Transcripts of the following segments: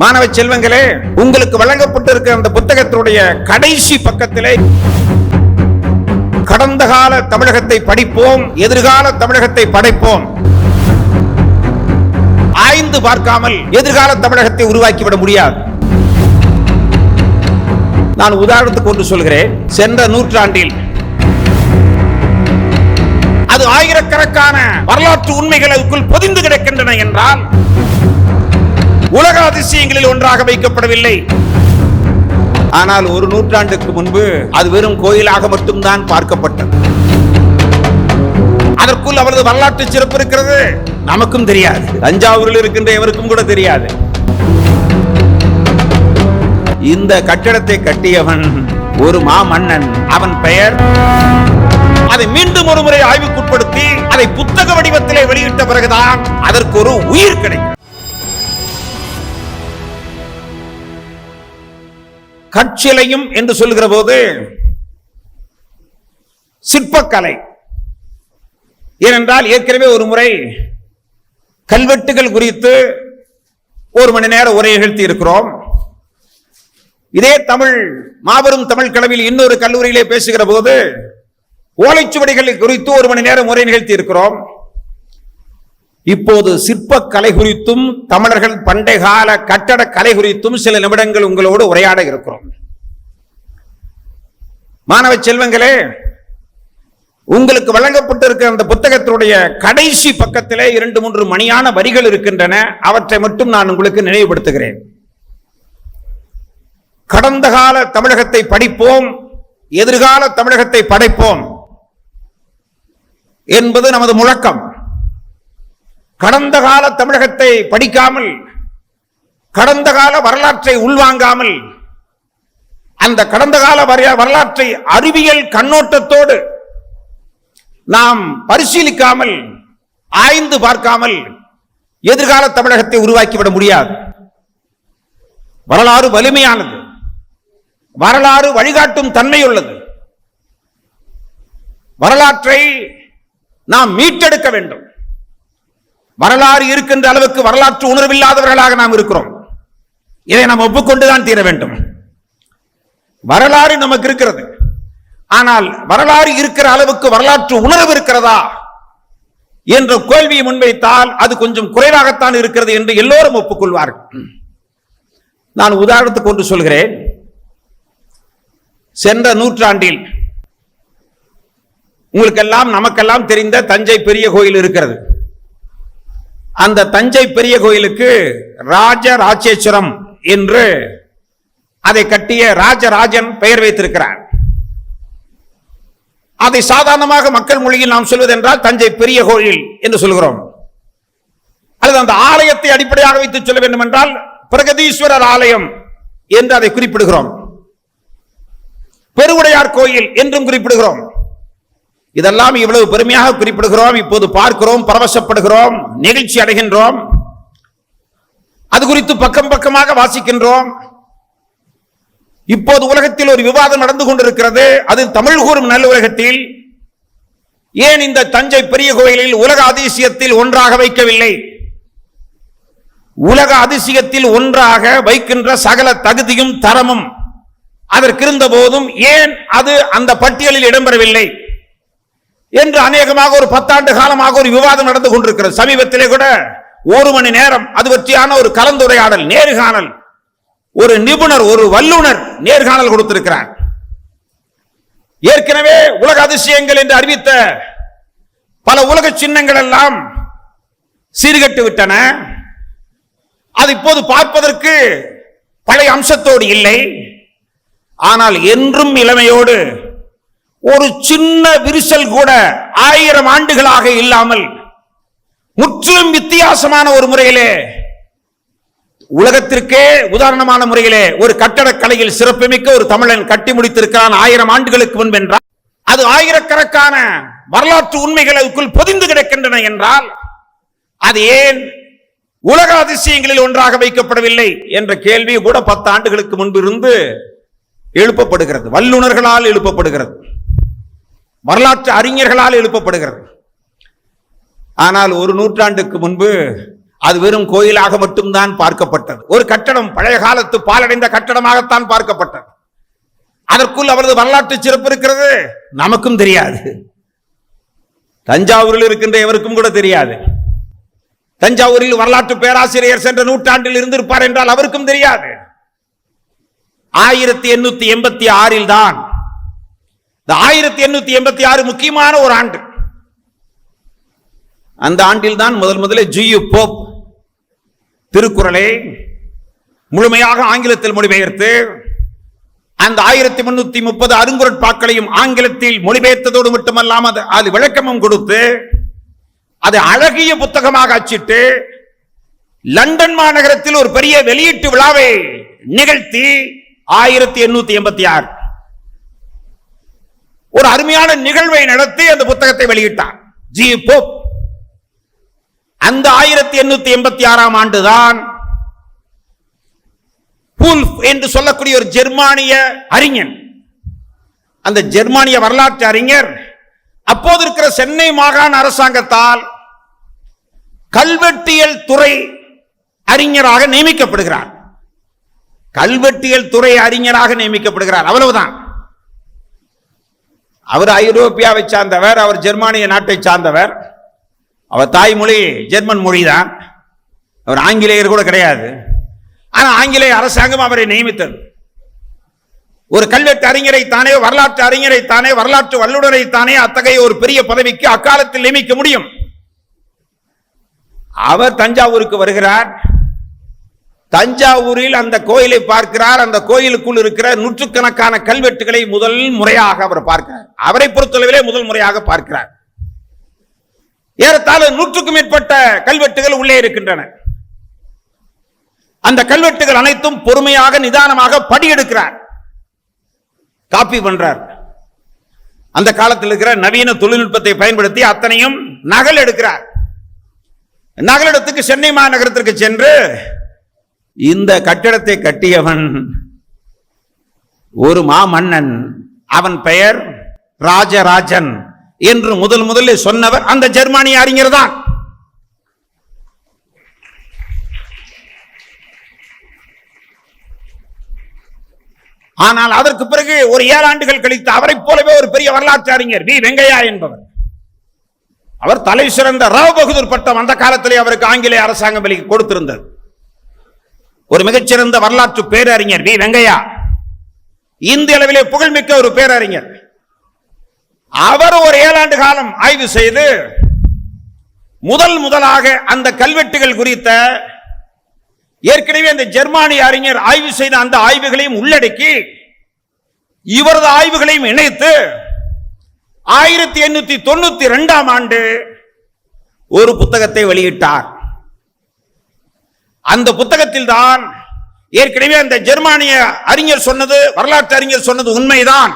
மாணவ செல்வங்களே உங்களுக்கு வழங்கப்பட்டிருக்கிற அந்த புத்தகத்தினுடைய கடைசி பக்கத்திலே கடந்த கால தமிழகத்தை படிப்போம் எதிர்கால தமிழகத்தை படைப்போம். ஆய்ந்து பார்க்காமல் எதிர்கால தமிழகத்தை உருவாக்கிவிட முடியாது. நான் உதாரணத்துக்கு ஒன்று சொல்கிறேன். சென்ற நூற்றாண்டில் அது ஆயிரக்கணக்கான வரலாற்று உண்மைகளுக்குள் பொதிந்து கிடக்கின்றன என்றால் உலக அதிசயங்களில் ஒன்றாக வைக்கப்படவில்லை. ஆனால் ஒரு நூற்றாண்டுக்கு முன்பு அது வெறும் கோயிலாக மட்டும்தான் பார்க்கப்பட்டது. அதற்குள் அவரது வரலாற்று சிறப்பு இருக்கிறது. நமக்கும் தெரியாது. தஞ்சாவூரில் இருக்கின்ற எவருக்கும் கூட தெரியாது. இந்த கட்டடத்தை கட்டியவன் ஒரு மாமன்னன். அவன் பெயர்? அதை மீண்டும் ஒரு முறை ஆய்வுக்குட்படுத்தி அதை புத்தக வடிவத்திலே வெளியிட்ட பிறகுதான் அதற்கு ஒரு உயிர் கிடைக்கும். கற்சிலையும் என்று சொல்லுகிற போது சிற்பக்கலை. ஏனென்றால் ஏற்கனவே ஒரு முறை கல்வெட்டுகள் குறித்து ஒரு மணி நேரம் உரை நிகழ்த்தி இருக்கிறோம் இதே தமிழ் மாபெரும் தமிழ் கலவில் இன்னொரு கல்லூரியிலே பேசுகிற போது ஓலைச்சுவடிகள் குறித்து ஒரு மணி நேரம் உரை நிகழ்த்தி இருக்கிறோம் இப்போது சிற்பக்கலை குறித்தும் தமிழர்கள் பண்டைய கால கட்டட கலை குறித்தும் சில நிமிடங்கள் உங்களோடு உரையாட இருக்கிறோம். மாணவ செல்வங்களே உங்களுக்கு வழங்கப்பட்டிருக்கிற அந்த புத்தகத்தினுடைய கடைசி பக்கத்திலே இரண்டு மூன்று மணியான வரிகள் இருக்கின்றன. அவற்றை மட்டும் நான் உங்களுக்கு நினைவுபடுத்துகிறேன். கடந்த கால தமிழகத்தை படிப்போம் எதிர்கால தமிழகத்தை படைப்போம் என்பது நமது முழக்கம். கடந்த கால தமிழகத்தை படிக்காமல் கடந்த கால வரலாற்றை உள்வாங்காமல் அந்த கடந்த கால வரலாற்றை அறிவியல் கண்ணோட்டத்தோடு நாம் பரிசீலிக்காமல் ஆய்ந்து பார்க்காமல் எதிர்கால தமிழகத்தை உருவாக்கிவிட முடியாது. வரலாறு வலிமையானது. வரலாறு வழிகாட்டும் தன்மையுள்ளது. வரலாற்றை நாம் மீட்டெடுக்க வேண்டும். வரலாறு இருக்கின்ற அளவுக்கு வரலாற்று உணர்வில்லாதவர்களாக நாம் இருக்கிறோம். இதை நாம் ஒப்புக்கொண்டுதான் தீர வேண்டும். வரலாறு நமக்கு இருக்கிறது. ஆனால் வரலாறு இருக்கிற அளவுக்கு வரலாற்று உணர்வு இருக்கிறதா என்ற கேள்வியை முன்வைத்தால் அது கொஞ்சம் குறைவாகத்தான் இருக்கிறது என்று எல்லோரும் ஒப்புக்கொள்வார்கள். நான் உதாரணத்துக்கு ஒன்று சொல்கிறேன். சென்ற நூற்றாண்டில் உங்களுக்கெல்லாம் நமக்கெல்லாம் தெரிந்த தஞ்சை பெரிய கோயில் இருக்கிறது. அந்த தஞ்சை பெரிய கோயிலுக்கு ராஜ ராஜேஸ்வரம் என்று அதை கட்டிய ராஜராஜன் பெயர் வைத்திருக்கிறார். அதை சாதாரணமாக மக்கள் மொழியில் நாம் சொல்வதென்றால் தஞ்சை பெரிய கோயில் என்று சொல்கிறோம். அல்லது அந்த ஆலயத்தை அடிப்படையாக வைத்து சொல்ல வேண்டும் என்றால் பிரகதீஸ்வரர் ஆலயம் என்று அதை குறிப்பிடுகிறோம். பெருவுடையார் கோயில் என்றும் குறிப்பிடுகிறோம். இதெல்லாம் இவ்வளவு பெருமையாக குறிப்பிடுகிறோம் இப்போது பார்க்கிறோம் பரவசப்படுகிறோம் நிகழ்ச்சி அடைகின்றோம். அது குறித்து பக்கம் பக்கமாக வாசிக்கின்றோம். இப்போது உலகத்தில் ஒரு விவாதம் நடந்து கொண்டிருக்கிறது. அது தமிழ் கூறும் நல்ல உலகத்தில். ஏன் இந்த தஞ்சை பெரிய கோயிலில் உலக அதிசயத்தில் ஒன்றாக வைக்கவில்லை? உலக அதிசயத்தில் ஒன்றாக வைக்கின்ற சகல தகுதியும் தரமும் அதற்கிருந்த போதும் ஏன் அது அந்த பட்டியலில் இடம்பெறவில்லை? என்று அநேகமாக ஒரு பத்தாண்டு காலமாக ஒரு விவாதம் நடந்து கொண்டிருக்கிறது. சமீபத்திலே கூட ஒரு மணி நேரம் அது பற்றியான ஒரு கலந்துரையாடல் நேர்காணல். ஒரு நிபுணர் ஒரு வல்லுனர் நேர்காணல் கொடுத்திருக்கிறார். ஏற்கனவே உலக அதிசயங்கள் என்று அறிவித்த பல உலக சின்னங்கள் எல்லாம் சீர்கட்டு விட்டன. அது இப்போது பார்ப்பதற்கு பழைய அம்சத்தோடு இல்லை. ஆனால் என்றும் இளமையோடு ஒரு சின்ன விரிசல் கூட ஆயிரம் ஆண்டுகளாக இல்லாமல் முற்றிலும் வித்தியாசமான ஒரு முறையிலே உலகத்திற்கே உதாரணமான முறையிலே ஒரு கட்டடக்கலையில் சிறப்புமிக்க ஒரு தமிழன் கட்டி முடித்திருக்கிறான் ஆயிரம் ஆண்டுகளுக்கு முன்பு என்றால் அது ஆயிரக்கணக்கான வரலாற்று உண்மைகள் அதுக்குள் பொதிந்து கிடக்கின்றன என்றால் அது ஏன் உலக அதிசயங்களில் ஒன்றாக வைக்கப்படவில்லை என்ற கேள்வி கூட பத்து ஆண்டுகளுக்கு முன்பு இருந்து எழுப்பப்படுகிறது வல்லுனர்களால் எழுப்பப்படுகிறது. வரலாற்று அறிஞர்களால் எழுப்பப்படுகிறது. ஆனால் ஒரு நூற்றாண்டுக்கு முன்பு அது வெறும் கோயிலாக மட்டும்தான் பார்க்கப்பட்டது. ஒரு கட்டடம் பழைய காலத்து பாலடைந்த கட்டடமாகத்தான் பார்க்கப்பட்டது. அதற்குள் அவரது வரலாற்று சிறப்பு இருக்கிறது? நமக்கும் தெரியாது. தஞ்சாவூரில் இருக்கின்ற எவருக்கும் கூட தெரியாது. தஞ்சாவூரில் வரலாற்று பேராசிரியர் சென்ற நூற்றாண்டில் இருந்திருப்பார் என்றால் அவருக்கும் தெரியாது. ஆயிரத்தி எண்ணூத்தி எண்பத்தி ஆறில் தான் இந்த ஆயிரத்தி எண்ணூத்தி எண்பத்தி ஆறு முக்கியமான ஒரு ஆண்டு. அந்த ஆண்டில் தான் முதல் முதலில் ஜியு போப் திருக்குறளை முழுமையாக ஆங்கிலத்தில் மொழிபெயர்த்து அந்த ஆயிரத்தி முன்னூத்தி முப்பது அருங்குரட்பாக்களையும் ஆங்கிலத்தில் மொழிபெயர்த்ததோடு மட்டுமல்லாமல் அது- அது விளக்கமும் கொடுத்து அதை அழகிய புத்தகமாக அச்சிட்டு லண்டன் மாநகரத்தில் ஒரு பெரிய வெளியீட்டு விழாவை நிகழ்த்தி ஆயிரத்தி எண்ணூத்தி எண்பத்தி ஆறு. ஒரு அருமையான நிகழ்வை நடத்தி அந்த புத்தகத்தை வெளியிட்டார். ஜி. போப். அந்த ஆயிரத்தி எண்ணூத்தி எண்பத்தி ஆறாம் ஆண்டுதான் என்று சொல்லக்கூடிய ஒரு ஜெர்மானிய அறிஞன் அந்த ஜெர்மானிய வரலாற்று அறிஞர் அப்போது இருக்கிற சென்னை மாகாண அரசாங்கத்தால் கல்வெட்டியல் துறை அறிஞராக நியமிக்கப்படுகிறார். கல்வெட்டியல் துறை அறிஞராக நியமிக்கப்படுகிறார். அவ்வளவுதான். அவர் ஐரோப்பியாவை சார்ந்தவர் அவர் ஜெர்மானிய நாட்டை சார்ந்தவர். அவர் தாய்மொழி ஜெர்மன் மொழிதான். அவர் ஆங்கிலேயர் கூட கிடையாது. ஆனால் ஆங்கிலேய அரசாங்கம் அவரை நியமித்தது. ஒரு கல்வெட்டு அறிஞரை தானே வரலாற்று அறிஞரை தானே வரலாற்று வல்லுநரை தானே அத்தகைய ஒரு பெரிய பதவிக்கு அக்காலத்தில் நியமிக்க முடியும். அவர் தஞ்சாவூருக்கு வருகிறார். தஞ்சாவூரில் அந்த கோயிலை பார்க்கிறார். அந்த கோயிலுக்குள் இருக்கிற நூற்றுக்கணக்கான கல்வெட்டுகளை முதல் முறையாக அவர் பார்க்கிறார். அவரை பொறுத்தளவிலே முதல் முறையாக பார்க்கிறார். ஏறத்தாழ நூற்றுக்கும் மேற்பட்ட கல்வெட்டுகள் உள்ளே இருக்கின்றன. அந்த கல்வெட்டுகள் அனைத்தும் பொறுமையாக நிதானமாக படியெடுக்கிறார். காப்பி பண்றார். அந்த காலத்தில் இருக்கிற நவீன தொழில்நுட்பத்தை பயன்படுத்தி அத்தனையும் நகல் எடுக்கிறார். நகலிடத்துக்கு சென்னை மாநகரத்திற்கு சென்று இந்த கட்டிடத்தை கட்டியவன் ஒரு மாமன்னன். அவன் பெயர் ராஜராஜன் என்று முதல் முதலில் சொன்னவர் அந்த ஜெர்மானிய அறிஞர் தான். ஆனால் அதற்கு பிறகு ஒரு ஏழாண்டுகள் கழித்து அவரை போலவே ஒரு பெரிய வரலாற்று அறிஞர் வி. வெங்கையா என்பவர். அவர் தலை சிறந்த ராவ் பகதூர் பட்டம் அந்த காலத்திலே அவருக்கு ஆங்கிலேய அரசாங்கம் கொடுத்திருந்தது. ஒரு மிகச்சிறந்த வரலாற்று பேரறிஞர் வி. வெங்கையா. இந்திய அளவிலே புகழ்மிக்க ஒரு பேரறிஞர். அவர் ஒரு ஏழாண்டு காலம் ஆய்வு செய்து முதல் முதலாக அந்த கல்வெட்டுகள் குறித்த ஏற்கனவே அந்த ஜெர்மானிய அறிஞர் ஆய்வு செய்த அந்த ஆய்வுகளையும் உள்ளடக்கி இவரது ஆய்வுகளையும் இணைத்து ஆயிரத்தி எண்ணூத்தி தொண்ணூத்தி ரெண்டாம் ஆண்டு ஒரு புத்தகத்தை வெளியிட்டார். அந்த புத்தகத்தில் தான் ஏற்கனவே அந்த ஜெர்மானிய அறிஞர் சொன்னது வரலாற்று அறிஞர் சொன்னது உண்மைதான்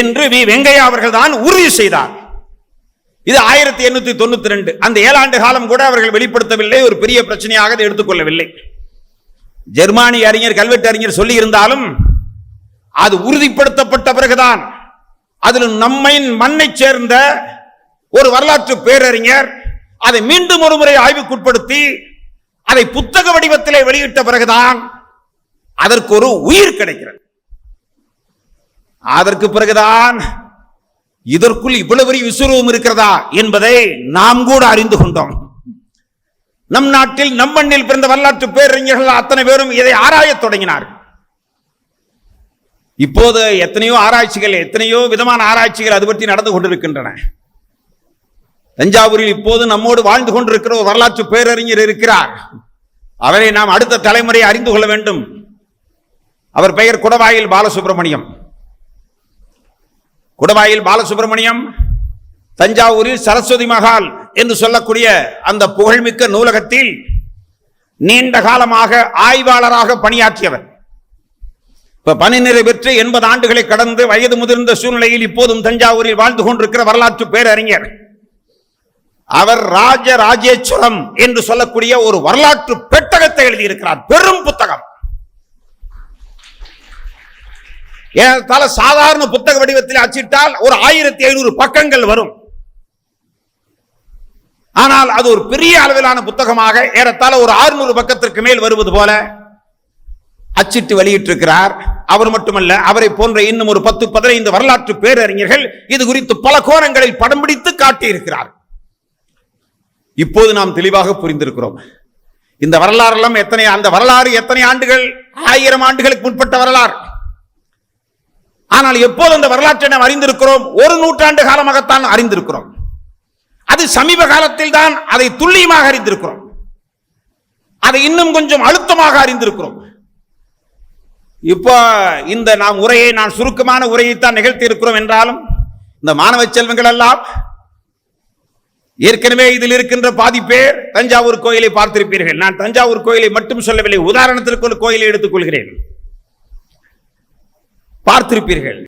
என்று வி. வெங்கையா அவர்கள் தான் உறுதி செய்தார். இது ஆயிரத்தி எண்ணூத்தி தொண்ணூத்தி ரெண்டு அந்த ஏழாண்டு காலம் கூட அவர்கள் வெளிப்படுத்தவில்லை ஒரு பெரிய பிரச்சனையாக எடுத்துக்கொள்ளவில்லை. ஜெர்மானிய அறிஞர் கல்வெட்டு அறிஞர் சொல்லி இருந்தாலும் அது உறுதிப்படுத்தப்பட்ட பிறகுதான். அதில் நம்மை மண்ணை சேர்ந்த ஒரு வரலாற்று பேரறிஞர் அதை மீண்டும் ஒரு முறை ஆய்வுக்குட்படுத்தி அதை புத்தக வடிவத்திலே வெளியிட்ட பிறகுதான் அதற்கு ஒரு உயிர் கிடைக்கிறது. அதற்கு பிறகுதான் இதற்குள் இவ்வளவு பெரிய விசுரூபம் இருக்கிறதா என்பதை நாம் கூட அறிந்து கொண்டோம். நம் நாட்டில் நம் மண்ணில் பிறந்த வரலாற்று பேரறிஞர்கள் அத்தனை பேரும் இதை ஆராயத் தொடங்கினார்கள். இப்போது எத்தனையோ ஆராய்ச்சிகள் எத்தனையோ விதமான ஆராய்ச்சிகள் அது பற்றி நடந்து கொண்டிருக்கின்றன. தஞ்சாவூரில் இப்போது நம்மோடு வாழ்ந்து கொண்டிருக்கிற ஒரு வரலாற்று பேரறிஞர் இருக்கிறார். அவரை நாம் அடுத்த தலைமுறையை அறிந்து கொள்ள வேண்டும். அவர் பெயர் குடவாயில் பாலசுப்ரமணியம். குடவாயில் பாலசுப்ரமணியம் தஞ்சாவூரில் சரஸ்வதி மகால் என்று சொல்லக்கூடிய அந்த புகழ்மிக்க நூலகத்தில் நீண்ட காலமாக ஆய்வாளராக பணியாற்றியவர். இப்ப பணி நிறைவேற்று எண்பது ஆண்டுகளை கடந்து வயது முதிர்ந்த சூழ்நிலையில் இப்போதும் தஞ்சாவூரில் வாழ்ந்து கொண்டிருக்கிற வரலாற்று பேரறிஞர். அவர் ராஜ ராஜேஸ்வரம் என்று சொல்லக்கூடிய ஒரு வரலாற்று பெட்டகத்தை எழுதியிருக்கிறார். பெரும் புத்தகம். ஏறத்தாழ சாதாரண புத்தக வடிவத்தில் அச்சிட்டால் ஒரு ஆயிரத்தி ஐநூறு பக்கங்கள் வரும். ஆனால் அது ஒரு பெரிய அளவிலான புத்தகமாக ஏறத்தாழ ஒரு 600 பக்கத்திற்கு மேல் வருவது போல அச்சிட்டு வெளியிட்டிருக்கிறார். அவர் மட்டுமல்ல அவரை போன்ற இன்னும் ஒரு பத்து பதினைந்து வரலாற்று பேரறிஞர்கள் இது குறித்து பல கோணங்களில் படம் பிடித்து காட்டியிருக்கிறார் இப்போது நாம் தெளிவாக புரிந்திருக்கிறோம். இந்த வரலாறெல்லாம் எத்தனை அந்த வரலாறு எத்தனை ஆண்டுகள் ஆயிரம் ஆண்டுகளுக்கு முற்பட்ட வரலாறு? ஆனால் எப்போது அந்த வரலாற்றை நாம் அறிந்திருக்கிறோம்? ஒரு நூற்றாண்டு காலமாகத்தான் அறிந்திருக்கிறோம். அது சமீப காலத்தில் தான் அதை துல்லியமாக அறிந்திருக்கிறோம். அதை இன்னும் கொஞ்சம் அழுத்தமாக அறிந்திருக்கிறோம். இப்போ இந்த நாம் உரையை நான் சுருக்கமான உரையைத்தான் நிகழ்த்தி இருக்கிறோம் என்றாலும் இந்த மாணவ செல்வங்கள் எல்லாம் ஏற்கனவே இதில் இருக்கின்ற பாதி பேர் தஞ்சாவூர் கோயிலை பார்த்திருப்பீர்கள். நான் தஞ்சாவூர் கோயிலை மட்டும் சொல்லவில்லை உதாரணத்திற்கு ஒரு கோயிலை எடுத்துக் கொள்கிறேன். பார்த்திருப்பீர்கள்.